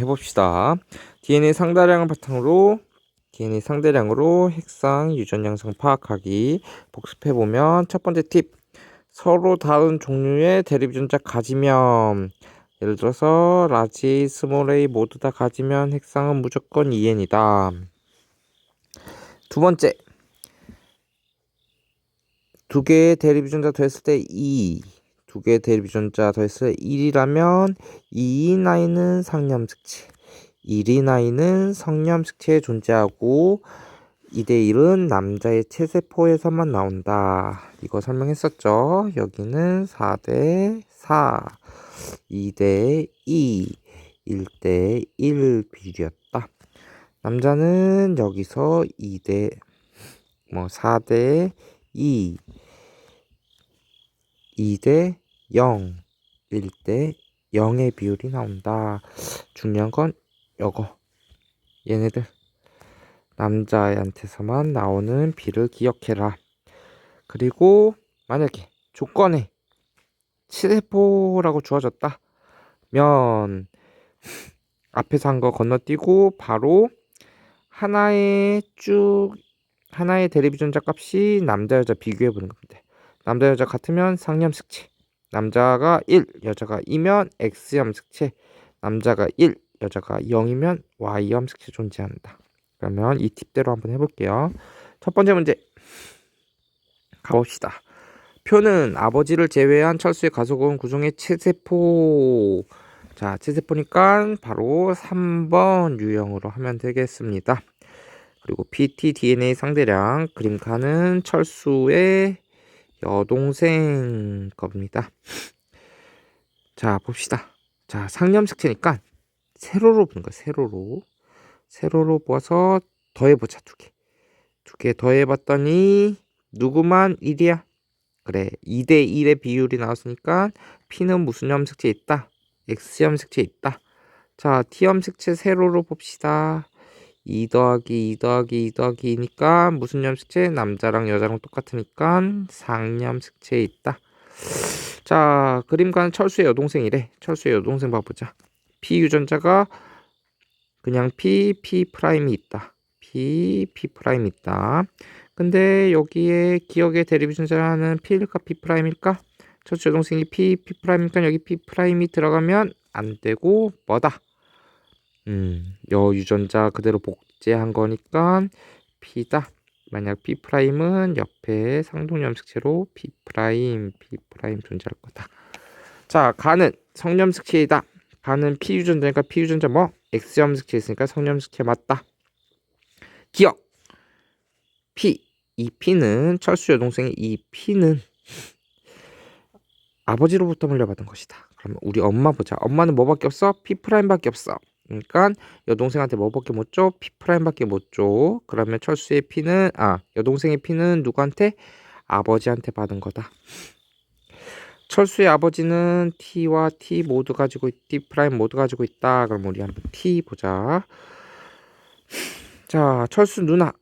해봅시다. DNA 상대량을 바탕으로 DNA 상대량으로 핵상 유전 양상 파악하기 복습해 보면 첫 번째 팁 서로 다른 종류의 대립 유전자 가지면 예를 들어서 라지, 스몰 a 모두 다 가지면 핵상은 무조건 2n이다. 두 번째 두 개의 대립 유전자 더했을 때 2, 두 개의 대립유전자 더했을 때 1이라면 2인 아이는 1인 아이는 성념특치에 존재하고 2대1은 남자의 체세포에서만 나온다. 이거 설명했었죠. 여기는 4대4, 2대2, 1대1 비율이었다. 남자는 여기서 2대, 뭐 4대 2, 2대 0, 1대 0의 비율이 나온다. 중요한 건 요거. 얘네들. 남자애한테서만 나오는 비를 기억해라. 그리고 만약에 조건에 치세포라고 주어졌다. 면 앞에서 한 거 건너뛰고 바로 하나의 쭉 하나의 대립유전자 값이 남자 여자 비교해 보는 겁니다. 남자 여자 같으면 상념식체 남자가 1 여자가 2면 X염식체 남자가 1 여자가 0이면 Y염식체 존재한다. 그러면 이 팁대로 한번 해볼게요. 첫 번째 문제 가봅시다. 표는 아버지를 제외한 철수의 가속은 구종의 체세포 자 체세포니까 바로 3번 유형으로 하면 되겠습니다. 그리고 ptDNA 상대량 그림카는 철수의 여동생 겁니다. 자 봅시다. 자 상념식체니까 세로로 보는 거야 세로로 세로로 보아서 더해보자 두 개. 두 개 더해봤더니 누구만 1이야? 그래 2대 1의 비율이 나왔으니까 P는 무슨 염색체 있다? X 염색체 있다. 자 T 염색체 세로로 봅시다. 2 더하기 2 더하기 2 더하기 2니까 무슨 염색체? 남자랑 여자랑 똑같으니까 상염색체 있다. 자 그림과는 철수의 여동생이래. 철수의 여동생 봐보자. P 유전자가 그냥 P, P 프라임이 있다. P, P 프라임 있다. 근데 여기에 기억의 대립 유전자는 P일까 P 프라임일까? 철수 여동생이 P, P 프라임이니까 여기 P 프라임이 들어가면 안 되고 뭐다? 음, 여 유전자 그대로 복제한 거니까 P다. 만약 P 프라임은 옆에 상동 염색체로 P 프라임, P 프라임 존재할 거다. 자, 가는 성염색체이다. 가는 P 유전자니까 P 유전자 뭐? X 염색체 있으니까 성염색체 맞다. 기억. P. 이 P는 철수 여동생의 이 P는 아버지로부터 물려받은 것이다. 그러면 우리 엄마 보자. 엄마는 뭐밖에 없어? P 프라임밖에 없어. 그러니까 여동생한테 뭐밖에 못 줘? P 프라임밖에 못 줘. 그러면 철수의 P는 아 여동생의 P는 누구한테? 아버지한테 받은 거다. 철수의 아버지는 T와 T 모두 가지고 있, T 프라임 모두 가지고 있다. 그럼 우리 한번 T 보자. 자, 철수 누나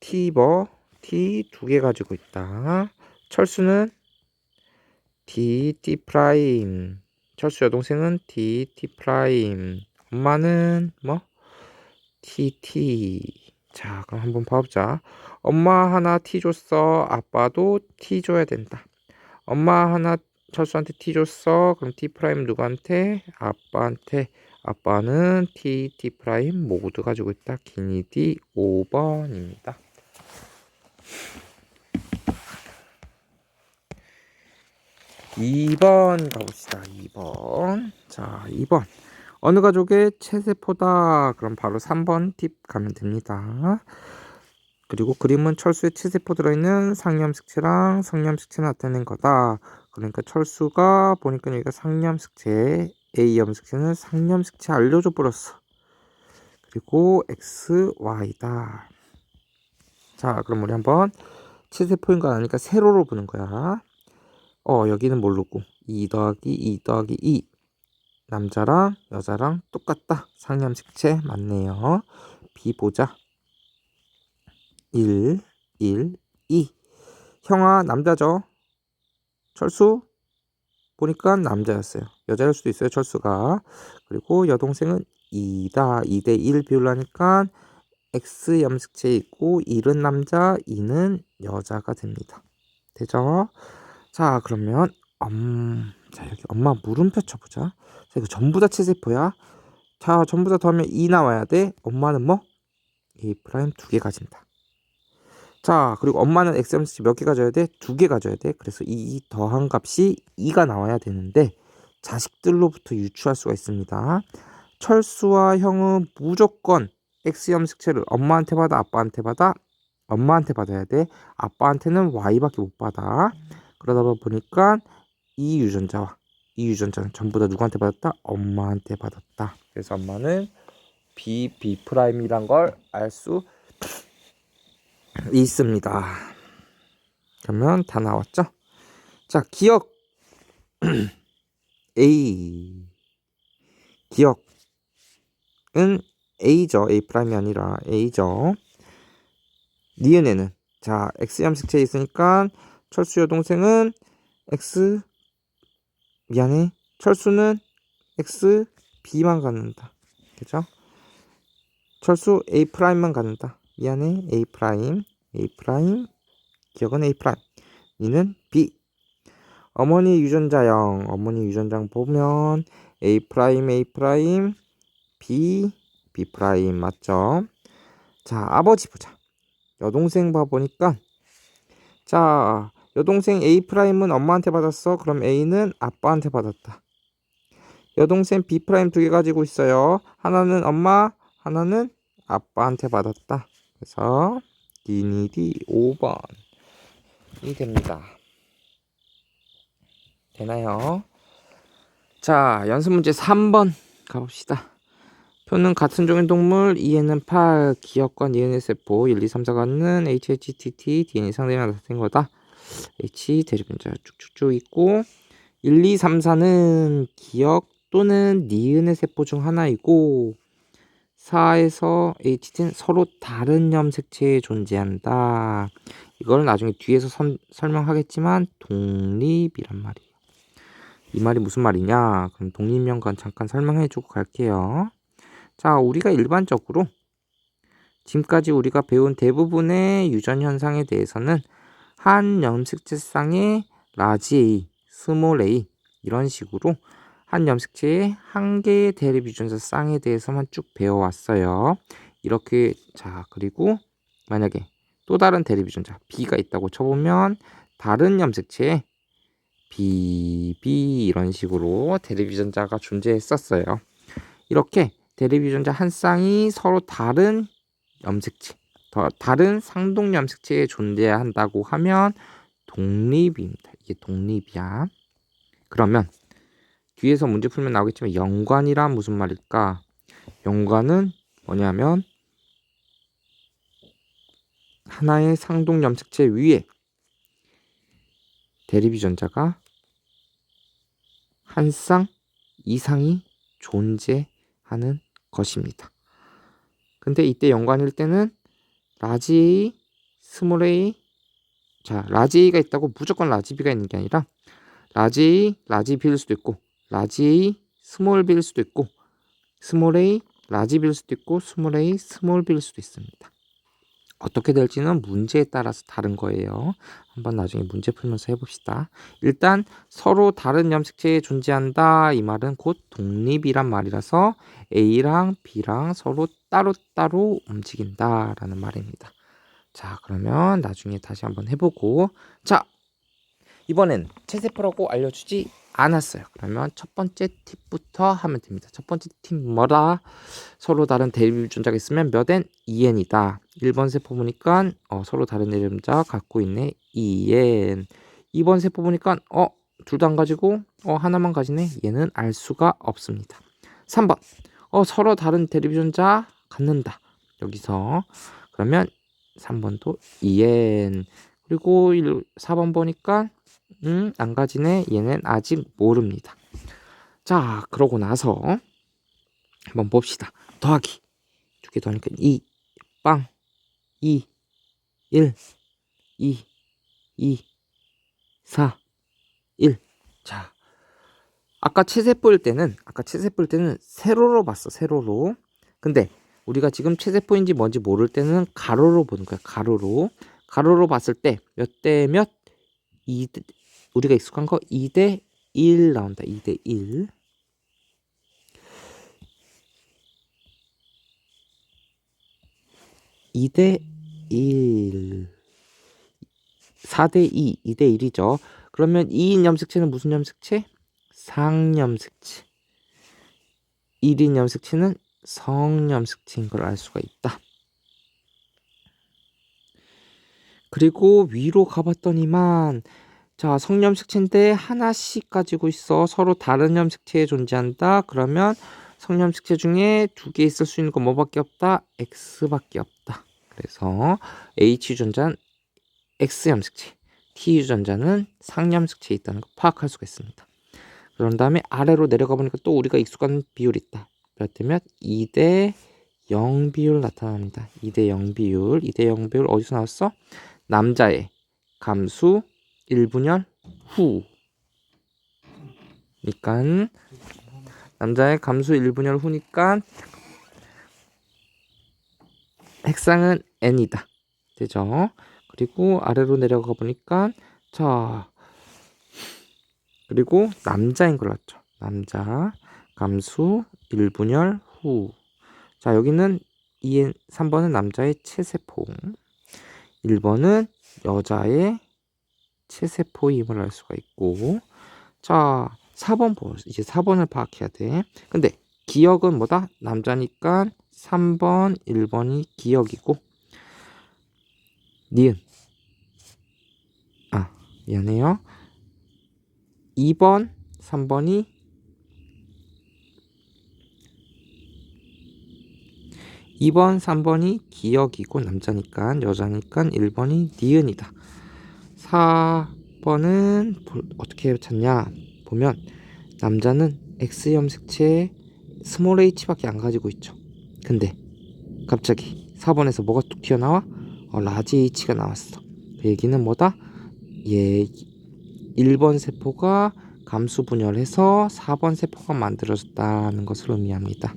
T 뭐 T 두 개 가지고 있다. 철수는 D T 프라임. 철수 여동생은 D T 프라임. 엄마는 뭐 T T. 자, 그럼 한번 봐보자. 엄마 하나 T 줬어. 아빠도 T 줘야 된다. 엄마 하나 철수한테 T 줬어. 그럼 T 프라임 누구한테? 아빠한테. 아빠는 T, T 프라임 모두 가지고 있다. 기니디 5번입니다. (2번) 가봅시다 (2번) 자 (2번) 어느 가족의 체세포다 그럼 바로 (3번) 팁 가면 됩니다 그리고 그림은 철수에 체세포 들어있는 상염식체랑 성염식체 나타낸 거다 그러니까 철수가 보니까 여기가 상염식체 A 염색체는 상염색체 알려줘 버렸어. 그리고 X, Y다. 자, 그럼 우리 한번 치세포인 거 아니까 세로로 보는 거야. 어, 여기는 모르고 2 더하기 2 더하기 2. 남자랑 여자랑 똑같다. 상염색체 맞네요. B 보자. 1, 1, 2. 형아, 남자죠? 철수? 보니까 남자였어요. 여자일 수도 있어요. 철수가. 그리고 여동생은 2다. 2대 1 비율로 하니까 X 염색체 있고 1은 남자, 2는 여자가 됩니다. 되죠? 자, 그러면 음, 자, 여기 엄마 물음표 쳐보자. 자, 이거 전부 다 체세포야. 자, 전부 다 더하면 2 나와야 돼. 엄마는 뭐? A 프라임 두 개 가진다. 자, 그리고 엄마는 X 염색체 몇개 가져야 돼? 두 개 가져야 돼. 그래서 이 더한 값이 2가 나와야 되는데 자식들로부터 유추할 수가 있습니다. 철수와 형은 무조건 X 염색체를 엄마한테 받아, 아빠한테 받아, 엄마한테 받아야 돼. 아빠한테는 Y밖에 못 받아. 그러다 보니까 이 유전자와 이 유전자는 전부 다 누구한테 받았다? 엄마한테 받았다. 그래서 엄마는 B, B 프라임이란 걸 알 수 있습니다. 그러면 다 나왔죠? 자, 기억 A 기억은 A죠. A 프라임이 아니라 A죠. 니은에는 자 X 염색체 있으니까 철수 여동생은 X 미안해 철수는 X B만 갖는다. 그죠? 철수 A 프라임만 갖는다. 미안해 A 프라임 A 프라임 기억은 A 프라임 니는 B 어머니 유전자형 어머니 유전자형 보면 A 프라임 A 프라임 B B 프라임 맞죠? 자 아버지 보자 여동생 봐보니까 자 여동생 A 프라임은 엄마한테 받았어. 그럼 A는 아빠한테 받았다. 여동생 B 프라임 두 개 가지고 있어요. 하나는 엄마 하나는 아빠한테 받았다. 그래서 디니디 5번이 됩니다. 되나요? 자 연습 문제 3번 가봅시다. 표는 같은 종의 동물 E에는 8, 기억과 DNA 세포 1, 2, 3, 4가는 HHTT, DNA 상대랑 같은 거다. H 대리분자 쭉쭉쭉 있고 1, 2, 3, 4는 기억 또는 니은의 세포 중 하나이고 4에서 HT는 서로 다른 염색체에 존재한다. 이걸 나중에 뒤에서 선, 설명하겠지만 독립이란 말이에요. 이 말이 무슨 말이냐? 그럼 독립연관 잠깐 설명해주고 갈게요. 자, 우리가 일반적으로 지금까지 우리가 배운 대부분의 유전 현상에 대해서는 한 염색체쌍의 라지 A, 스몰 A 이런 식으로 한 염색체의 한 개의 대립 유전자 쌍에 대해서만 쭉 배워왔어요. 이렇게 자 그리고 만약에 또 다른 대립 유전자 B가 있다고 쳐보면 다른 염색체에 B, B 이런 식으로 대립 유전자가 존재했었어요. 이렇게 대립 유전자 한 쌍이 서로 다른 염색체, 더 다른 상동 염색체에 존재한다고 하면 독립입니다. 이게 독립이야. 그러면 뒤에서 문제 풀면 나오겠지만 연관이란 무슨 말일까? 연관은 뭐냐면 하나의 상동 염색체 위에 대립 유전자가 한 쌍 이상이 존재하는 것입니다. 근데 이때 연관일 때는 라지 A, 스몰 A 자, 라지 A가 있다고 무조건 라지 B가 있는 게 아니라 라지 A, 라지 B일 수도 있고 라지 A, 스몰 B일 수도 있고 스몰 A, 라지 B일 수도 있고 스몰 A, 스몰 B일 수도 있습니다. 어떻게 될지는 문제에 따라서 다른 거예요. 한번 나중에 문제 풀면서 해봅시다. 일단 서로 다른 염색체에 존재한다. 이 말은 곧 독립이란 말이라서 A랑 B랑 서로 따로따로 움직인다라는 말입니다. 자, 그러면 나중에 다시 한번 해보고 자, 이번엔 체세포라고 알려주지 않았어요. 그러면 첫 번째 팁부터 하면 됩니다. 첫 번째 팁 뭐다? 서로 다른 대립 유전자가 있으면 몇 n? 2n이다. 1번 세포 보니까 어, 서로 다른 유전자 갖고 있네. 2n. 2번 세포 보니까 어, 둘 다 안 가지고 어, 하나만 가지네. 얘는 알 수가 없습니다. 3번. 어, 서로 다른 유전자 갖는다. 여기서 그러면 3번도 2n. 그리고 1, 4번 보니까 음, 안 가지네. 얘는 아직 모릅니다. 자, 그러고 나서 한번 봅시다. 더하기. 두 개 더하니까 2, 빵, 2, 1, 2, 2, 4, 1. 자, 아까 체세포일 때는 아까 체세포일 때는 세로로 봤어 세로로 근데 우리가 지금 체세포인지 뭔지 모를 때는 가로로 보는 거야 가로로 가로로 봤을 때 몇 대 몇? 2대 우리가 익숙한 거 2대 1 나온다 2대 1 2대 1 4대 2 2대 1이죠 그러면 2인 염색체는 무슨 염색체? 상염색체 1인 염색체는 성염색체인 걸 알 수가 있다. 그리고 위로 가봤더니만 자 성염색체인데 하나씩 가지고 있어 서로 다른 염색체에 존재한다. 그러면 성염색체 중에 두 개 있을 수 있는 건 뭐밖에 없다? X밖에 없다. 그래서 H 유전자는 X 염색체, T 유전자는 상염색체에 있다는 걸 파악할 수가 있습니다. 그런 다음에 아래로 내려가 보니까 또 우리가 익숙한 비율이 있다. 몇? 2대 0 비율 나타납니다. 2대 0 비율. 2대 0 비율 어디서 나왔어? 남자의 감수 1분열 후. 그러니까 남자의 감수 1분열 후니까 핵상은 n이다. 되죠? 그리고 아래로 내려가 보니까 자 그리고 남자인 걸 났죠. 남자 감수 1분열 후. 자, 여기는 2, 3번은 남자의 체세포. 1번은 여자의 체세포임을 알 수가 있고. 자, 4번 보 이제 4번을 파악해야 돼. 근데 기억은 뭐다? 남자니까 3번, 1번이 기억이고. 니은. 아, 미안해요. 2번, 3번이 2번, 3번이 기억이고 남자니까 여자니까 1번이 니은이다. 4번은 어떻게 찾냐? 보면 남자는 X 염색체에 스몰 h밖에 안 가지고 있죠. 근데 갑자기 4번에서 뭐가 뚝 튀어나와? 어, 라지 h가 나왔어. 그 얘기는 뭐다? 얘 1번 세포가 감수 분열해서 4번 세포가 만들어졌다는 것을 의미합니다.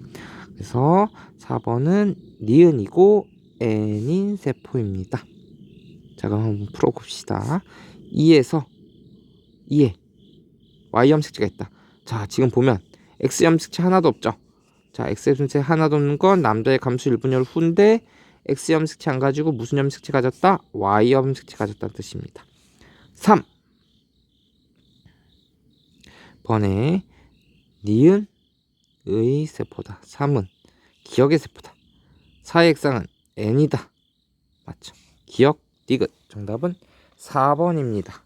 그래서 4번은 니은이고 n인 세포입니다. 자, 그럼 한번 풀어봅시다. 2에서 2에 y 염색체가 있다. 자, 지금 보면 x 염색체 하나도 없죠. 자, x 염색체 하나도 없는 건 남자의 감수 1분열 후인데 x 염색체 안 가지고 무슨 염색체 가졌다? y 염색체 가졌다는 뜻입니다. 3. 번에 니은의 세포다. 3은 기억의 세포다. 4의 액상은 n이다. 맞죠? 기억, 디귿. 정답은 4번입니다.